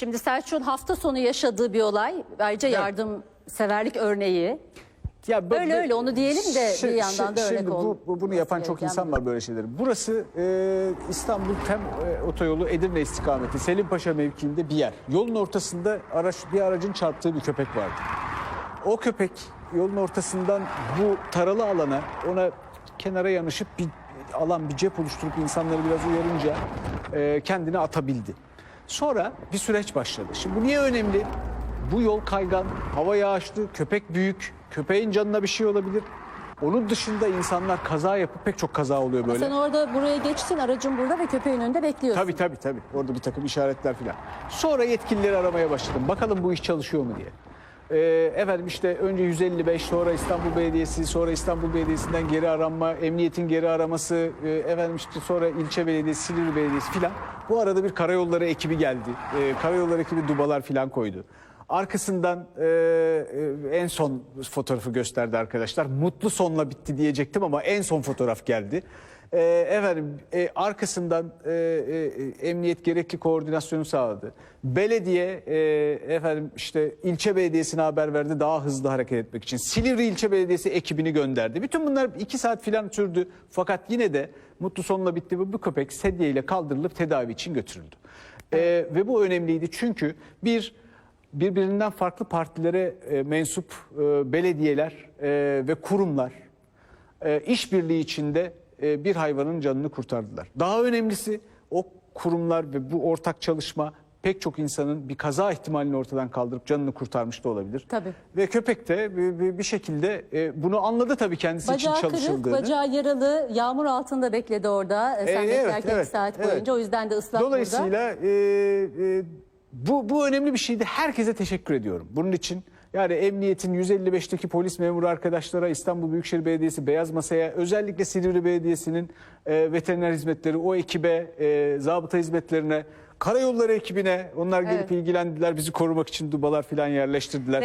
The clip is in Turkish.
Şimdi Selçuk'un hafta sonu yaşadığı bir olay. Ayrıca Evet. yardımseverlik örneği. Ya bu- Öyle onu diyelim de bir yandan da örnek şimdi bu, bunu yapan çok insan var böyle şeyleri. Burası e, İstanbul Tem e, otoyolu Edirne istikameti Selimpaşa mevkiinde bir yer. Yolun ortasında araç bir aracın çarptığı bir köpek vardı. O köpek yolun ortasından bu taralı alana ona kenara yanaşıp bir alan bir cep oluşturup insanları biraz uyarınca e, kendini atabildi. Sonra bir süreç başladı. Şimdi bu niye önemli? Bu yol kaygan, hava yağışlı, köpek büyük, köpeğin canına bir şey olabilir. Onun dışında insanlar kaza yapıp pek çok kaza oluyor böyle. Sen orada buraya geçtin, aracın burada ve köpeğin önünde bekliyorsun. Tabii tabii tabii. Orada bir takım işaretler filan. Sonra yetkilileri aramaya başladım. Bakalım bu iş çalışıyor mu diye. Ee, efendim işte önce 155 sonra İstanbul Belediyesi sonra İstanbul Belediyesi'nden geri aranma, emniyetin geri araması, e, efendim işte sonra ilçe belediyesi, Silivri Belediyesi filan. Bu arada bir karayolları ekibi geldi. Ee, karayolları ekibi dubalar filan koydu. Arkasından e, e, en son fotoğrafı gösterdi arkadaşlar. Mutlu sonla bitti diyecektim ama en son fotoğraf geldi. E, efendim e, arkasından e, e, emniyet gerekli koordinasyonu sağladı. Belediye e, efendim işte ilçe belediyesine haber verdi daha hızlı hareket etmek için. Silivri ilçe belediyesi ekibini gönderdi. Bütün bunlar iki saat filan sürdü. Fakat yine de mutlu sonla bitti ve bu köpek sedyeyle kaldırılıp tedavi için götürüldü. E, ve bu önemliydi çünkü bir birbirinden farklı partilere e, mensup e, belediyeler e, ve kurumlar e, işbirliği içinde e, bir hayvanın canını kurtardılar. Daha önemlisi o kurumlar ve bu ortak çalışma pek çok insanın bir kaza ihtimalini ortadan kaldırıp canını kurtarmış da olabilir. Tabii. Ve köpek de bir, şekilde e, bunu anladı tabii kendisi Bacağı için kırık, çalışıldığını. bacağı yaralı, yağmur altında bekledi orada. E, Sen E, beklerken evet, saat evet, boyunca. evet. O yüzden de ıslak burada. Dolayısıyla e, e, bu, bu önemli bir şeydi. Herkese teşekkür ediyorum. Bunun için yani emniyetin 155'teki polis memuru arkadaşlara, İstanbul Büyükşehir Belediyesi Beyaz Masa'ya, özellikle Silivri Belediyesi'nin e, veteriner hizmetleri, o ekibe, e, zabıta hizmetlerine, karayolları ekibine onlar gelip Evet. ilgilendiler. Bizi korumak için dubalar falan yerleştirdiler.